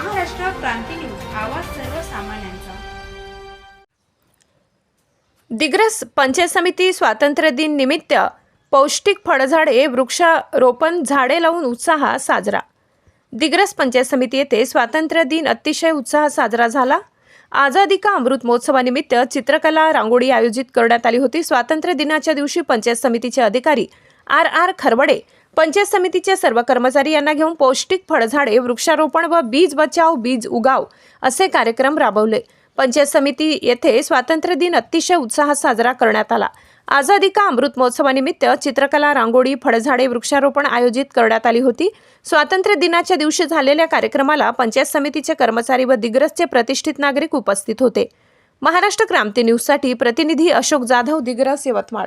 क्रांती news आवाज सर्वसामान्यांचा. दिग्रस पंचायत समिती स्वातंत्र्य दिन निमित्त पौष्टिक फळझाडे वृक्षारोपण झाडे लावून उत्साह साजरा. दिग्रस पंचायत समिती येथे स्वातंत्र्य दिन अतिशय उत्साहात साजरा झाला. आझादी का अमृत महोत्सवानिमित्त चित्रकला रांगोळी आयोजित करण्यात आली होती. स्वातंत्र्य दिनाच्या दिवशी पंचायत समितीचे अधिकारी आर आर खरवडे पंचायत समितीचे सर्व कर्मचारी यांना घेऊन पौष्टिक फळझाडे वृक्षारोपण व बीज बचाव बीज उगाव असे कार्यक्रम राबवले. पंचायत समिती येथे स्वातंत्र्य दिन अतिशय उत्साहात साजरा करण्यात आला. आझादी का अमृत महोत्सवानिमित्त चित्रकला रांगोळी फळझाडे वृक्षारोपण आयोजित करण्यात आली होती. स्वातंत्र्य दिनाच्या दिवशी झालेल्या कार्यक्रमाला पंचायत समितीचे कर्मचारी व दिग्रसचे प्रतिष्ठित नागरिक उपस्थित होते. महाराष्ट्र क्रांती न्यूजसाठी प्रतिनिधी अशोक जाधव दिग्रस यवतमाळ.